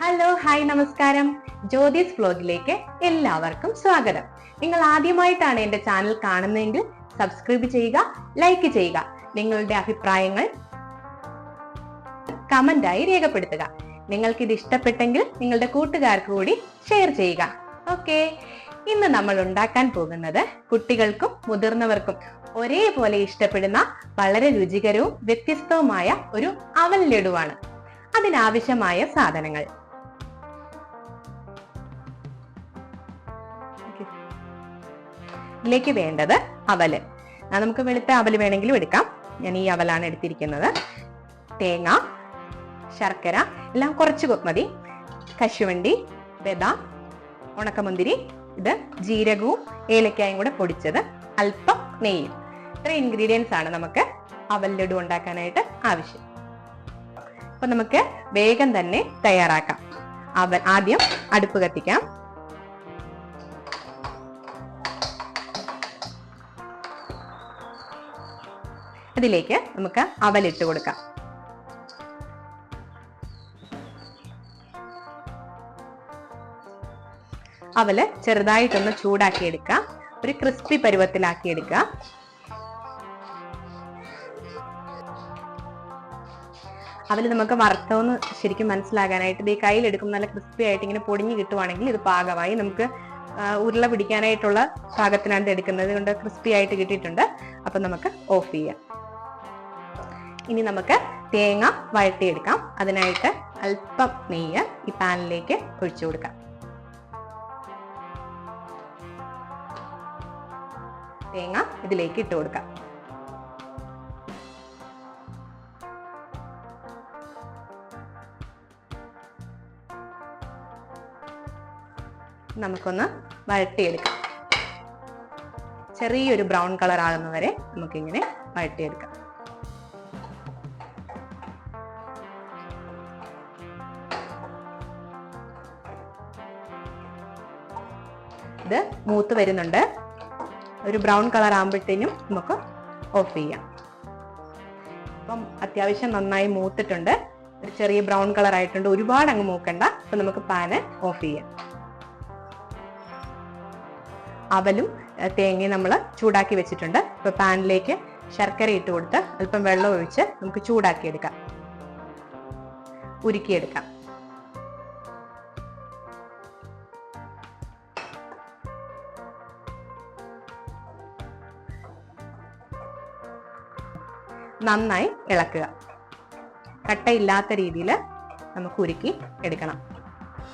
Hello hi നമസ്കാരം. ജ്യോതിസ് വ്ലോഗിലേക്ക് എല്ലാവർക്കും സ്വാഗതം. നിങ്ങൾ ആദ്യമായിട്ടാണ് എന്റെ ചാനൽ കാണുന്നതെങ്കിൽ സബ്സ്ക്രൈബ് ചെയ്യുക ലൈക്ക് ചെയ്യുക. നിങ്ങളുടെ അഭിപ്രായങ്ങൾ കമന്റായി രേഖപ്പെടുത്തുക. നിങ്ങൾക്ക് ഇത് ഇഷ്ടപ്പെട്ടെങ്കിൽ നിങ്ങളുടെ കൂട്ടുകാർക്ക് കൂടി ഷെയർ ചെയ്യുക. ഓക്കെ ഇന്ന് നമ്മൾ ഉണ്ടാക്കാൻ പോകുന്നത് കുട്ടികൾക്കും മുതിർന്നവർക്കും ഒരേപോലെ ഇഷ്ടപ്പെടുന്ന വളരെ രുചികരവും വ്യത്യസ്തവുമായ ഒരു അവൽ ലഡുവാണ്. അതിനാവശ്യമായ സാധനങ്ങൾ. ഇതിലേക്ക് വേണ്ടത് അവൽ. നമുക്ക് വെളുത്ത അവൽ വേണമെങ്കിലും എടുക്കാം. ഞാൻ ഈ അവലാണ് എടുത്തിരിക്കുന്നത്. തേങ്ങ ശർക്കര എല്ലാം കുറച്ച് മതി. കശുവണ്ടി വെത ഉണക്കമുന്തിരി ഇത് ജീരകവും ഏലക്കായും കൂടെ പൊടിച്ചത് അല്പം നെയ്യും. ഇത്ര ഇൻഗ്രീഡിയൻസ് ആണ് നമുക്ക് അവൽ ലഡു ഉണ്ടാക്കാനായിട്ട് ആവശ്യം. അപ്പൊ നമുക്ക് വേഗം തന്നെ തയ്യാറാക്കാം. അവൽ ആദ്യം അടുപ്പ് കത്തിക്കാം. അതിലേക്ക് നമുക്ക് അവലിട്ട് കൊടുക്കാം. അവൽ ചെറുതായിട്ടൊന്ന് ചൂടാക്കി എടുക്കാം ഒരു ക്രിസ്പി പരുവത്തിലാക്കി എടുക്കുക അവൽ നമുക്ക് വറുത്തോന്ന് ശരിക്കും മനസ്സിലാകാനായിട്ട് ഈ കയ്യിൽ എടുക്കുമ്പോൾ നല്ല ക്രിസ്പി ആയിട്ട് ഇങ്ങനെ പൊടിഞ്ഞു കിട്ടുവാണെങ്കിൽ ഇത് പാകമായി. നമുക്ക് ഉരുള പിടിക്കാനായിട്ടുള്ള പാകത്തിനാണ് എടുക്കുന്നത്. കൊണ്ട് ക്രിസ്പി ആയിട്ട് കിട്ടിയിട്ടുണ്ട്. അപ്പൊ നമുക്ക് ഓഫ് ചെയ്യാം. ഇനി നമുക്ക് തേങ്ങ വഴട്ടിയെടുക്കാം അതിനായിട്ട് അല്പം നെയ്യ് ഈ പാനിലേക്ക് ഒഴിച്ചു കൊടുക്കാം. തേങ്ങ ഇതിലേക്ക് ഇട്ട് കൊടുക്കാം. നമുക്കൊന്ന് വഴട്ടിയെടുക്കാം ചെറിയൊരു ബ്രൗൺ കളർ ആകുന്നവരെ നമുക്കിങ്ങനെ വഴട്ടിയെടുക്കാം ഇത് മൂത്ത് വരുന്നുണ്ട്. ഒരു ബ്രൗൺ കളർ ആകുമ്പോഴത്തേനും നമുക്ക് ഓഫ് ചെയ്യാം. അപ്പം അത്യാവശ്യം നന്നായി മൂത്തിട്ടുണ്ട്. ഒരു ചെറിയ ബ്രൗൺ കളർ ആയിട്ടുണ്ട്. ഒരുപാട് അങ്ങ് മൂക്കണ്ട. അപ്പൊ നമുക്ക് പാന് ഓഫ് ചെയ്യാം. അവലും തേങ്ങയും നമ്മൾ ചൂടാക്കി വെച്ചിട്ടുണ്ട്. ഇപ്പൊ പാനിലേക്ക് ശർക്കര ഇട്ട് കൊടുത്ത് അല്പം വെള്ളം ഒഴിച്ച് നമുക്ക് ചൂടാക്കിയെടുക്കാം. ഉരുക്കിയെടുക്കാം. നന്നായി ഇളക്കുക. കട്ടയില്ലാത്ത രീതിയിൽ നമുക്ക് ഉരുക്കി എടുക്കണം.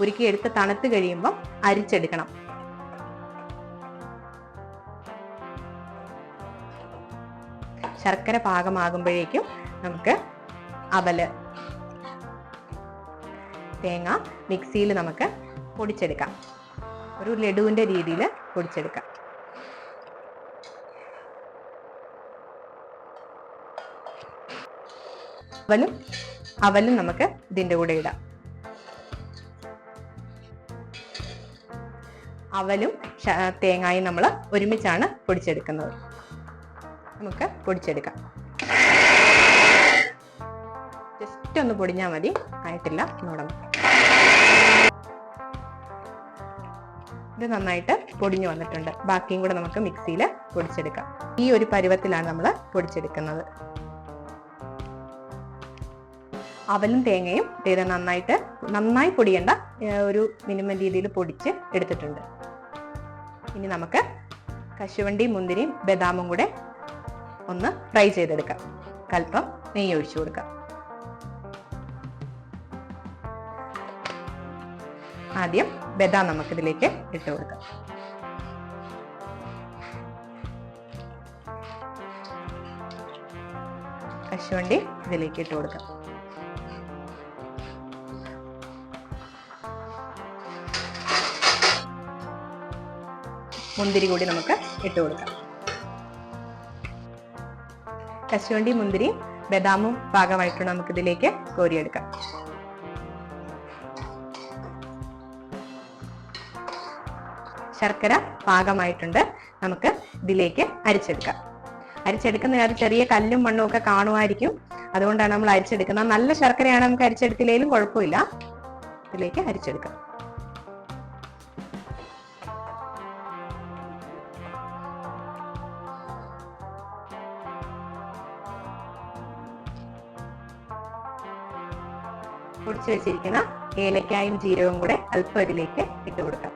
ഉരുക്കി എടുത്ത് തണുത്ത് കഴിയുമ്പോൾ അരിച്ചെടുക്കണം. ശർക്കര പാകമാകുമ്പോഴേക്കും നമുക്ക് അവൽ തേങ്ങ മിക്സിയിൽ നമുക്ക് പൊടിച്ചെടുക്കാം. ഒരു ലഡുവിന്റെ രീതിയിൽ പൊടിച്ചെടുക്കാം. അവലും അവലും നമുക്ക് ഇതിന്റെ കൂടെ ഇടാം. അവലും തേങ്ങായും നമ്മൾ ഒരുമിച്ചാണ് പൊടിച്ചെടുക്കുന്നത്. നമുക്ക് പൊടിച്ചെടുക്കാം. ജസ്റ്റ് ഒന്ന് പൊടിഞ്ഞാൽ മതി. ആയിട്ടില്ല നോടം. ഇത് നന്നായിട്ട് പൊടിഞ്ഞു വന്നിട്ടുണ്ട്. ബാക്കിയും കൂടെ നമുക്ക് മിക്സിയിൽ പൊടിച്ചെടുക്കാം. ഈ ഒരു പരുവത്തിലാണ് നമ്മൾ പൊടിച്ചെടുക്കുന്നത്. അവലും തേങ്ങയും ഇത് നന്നായിട്ട് നന്നായി പൊടിയേണ്ട ഒരു മിനിമം രീതിയിൽ പൊടിച്ച് എടുത്തിട്ടുണ്ട്. ഇനി നമുക്ക് കശുവണ്ടി മുന്തിരിയും ബദാമും കൂടെ ഒന്ന് ഫ്രൈ ചെയ്തെടുക്കാം. കൽപ്പം നെയ്യ് ഒഴിച്ചു കൊടുക്കാം. ആദ്യം ബദാം നമുക്കിതിലേക്ക് ഇട്ട് കൊടുക്കാം. കശുവണ്ടി ഇതിലേക്ക് ഇട്ട് കൊടുക്കാം. മുന്തിരി കൂടി നമുക്ക് ഇട്ട് കൊടുക്കാം. കശുവണ്ടി മുന്തിരി ബദാമും നമുക്ക് ഇതിലേക്ക് കോരിയെടുക്കാം. ശർക്കര പാകമായിട്ടുണ്ട്. നമുക്ക് ഇതിലേക്ക് അരിച്ചെടുക്കാം. അരിച്ചെടുക്കുന്ന ചെറിയ കല്ലും മണ്ണും ഒക്കെ കാണുമായിരിക്കും. അതുകൊണ്ടാണ് നമ്മൾ അരിച്ചെടുക്കുന്നത്. നല്ല ശർക്കരയാണ് നമുക്ക് അരിച്ചെടുത്തില്ലെങ്കിലും കുഴപ്പമില്ല. ഇതിലേക്ക് അരിച്ചെടുക്കാം. പൊടിച്ചു വെച്ചിരിക്കുന്ന ഏലക്കായും ജീരകവും കൂടെ അല്പം ഇതിലേക്ക് ഇട്ട് കൊടുക്കാം.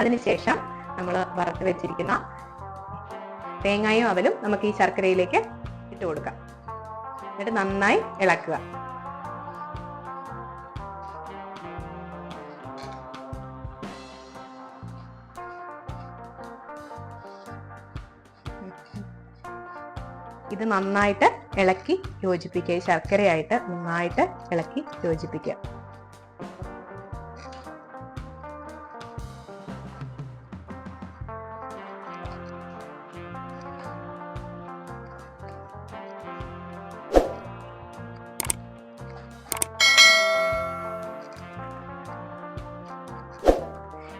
അതിനുശേഷം നമ്മൾ വറുത്ത് വെച്ചിരിക്കുന്ന തേങ്ങായും അവലും നമുക്ക് ഈ ശർക്കരയിലേക്ക് ഇട്ട് കൊടുക്കാം. എന്നിട്ട് നന്നായി ഇളക്കുക. ഇത് നന്നായിട്ട് ഇളക്കി യോജിപ്പിക്കുക. ഈ ശർക്കരയായിട്ട് നന്നായിട്ട് ഇളക്കി യോജിപ്പിക്കുക.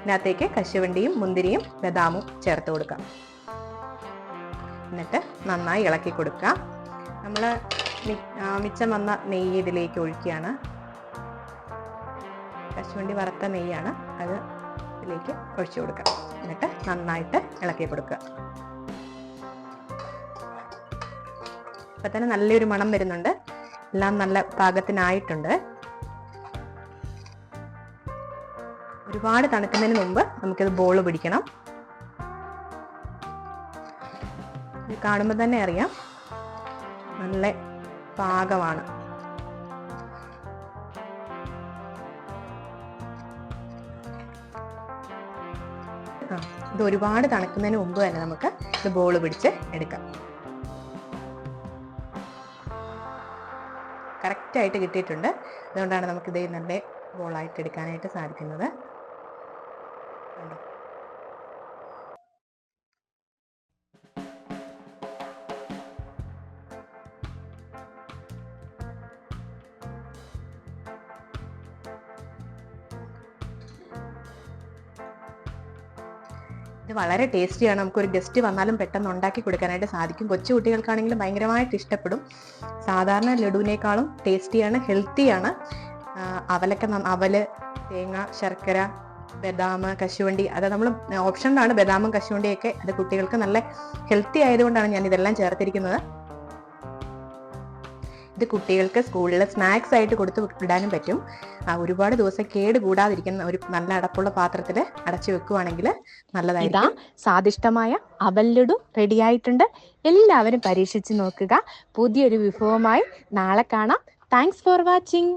ഇതിനകത്തേക്ക് കശുവണ്ടിയും മുന്തിരിയും ബദാമും ചേർത്ത് കൊടുക്കാം. എന്നിട്ട് നന്നായി ഇളക്കി കൊടുക്കുക. നമ്മൾ മിച്ചം വന്ന നെയ്യ് ഇതിലേക്ക് ഒഴിക്കുകയാണ്. കശുവണ്ടി വറുത്ത നെയ്യാണ് അത് ഇതിലേക്ക് ഒഴിച്ചു കൊടുക്കുക. എന്നിട്ട് നന്നായിട്ട് ഇളക്കി കൊടുക്കുക. ഇപ്പൊ തന്നെ നല്ലൊരു മണം വരുന്നുണ്ട്. എല്ലാം നല്ല പാകത്തിനായിട്ടുണ്ട്. ഒരുപാട് തണുക്കുന്നതിന് മുമ്പ് നമുക്കിത് ബോൾ പിടിക്കണം. കാണുമ്പോൾ തന്നെ അറിയാം. നല്ല പാകമാണ്. ആ ഇത് ഒരുപാട് തണുക്കുന്നതിന് മുമ്പ് തന്നെ നമുക്ക് ഇത് ബോൾ പിടിച്ച് എടുക്കാം. കറക്റ്റായിട്ട് കിട്ടിയിട്ടുണ്ട്. അതുകൊണ്ടാണ് നമുക്കിത് നല്ല ബോളായിട്ട് എടുക്കാനായിട്ട് സാധിക്കുന്നത്. കണ്ടോ? ഇത് വളരെ ടേസ്റ്റിയാണ്. നമുക്കൊരു ഗസ്റ്റ് വന്നാലും പെട്ടെന്ന് ഉണ്ടാക്കി കൊടുക്കാനായിട്ട് സാധിക്കും. കൊച്ചു കുട്ടികൾക്കാണെങ്കിലും ഭയങ്കരമായിട്ട് ഇഷ്ടപ്പെടും. സാധാരണ ലഡുവിനേക്കാളും ടേസ്റ്റിയാണ് ഹെൽത്തിയാണ്. അവലൊക്കെ അവൽ തേങ്ങ ശർക്കര ബദാം കശുവണ്ടി അത് നമ്മൾ ഓപ്ഷനിലാണ് ബദാമും കശുവണ്ടിയൊക്കെ അത് കുട്ടികൾക്ക് നല്ല ഹെൽത്തി ആയതുകൊണ്ടാണ് ഞാൻ ഇതെല്ലാം ചേർത്തിരിക്കുന്നത്. ഇത് കുട്ടികൾക്ക് സ്കൂളിൽ സ്നാക്സ് ആയിട്ട് കൊടുത്ത് വിടാനും പറ്റും. ഒരുപാട് ദിവസം കേട് കൂടാതിരിക്കുന്ന ഒരു നല്ല അടപ്പുള്ള പാത്രത്തിൽ അടച്ചു വെക്കുവാണെങ്കിൽ നല്ലതായിരിക്കും. സ്വാദിഷ്ടമായ റെഡി റെഡിയായിട്ടുണ്ട് എല്ലാവരും പരീക്ഷിച്ച് നോക്കുക. പുതിയൊരു വിഭവമായി നാളെ കാണാം. Thanks for watching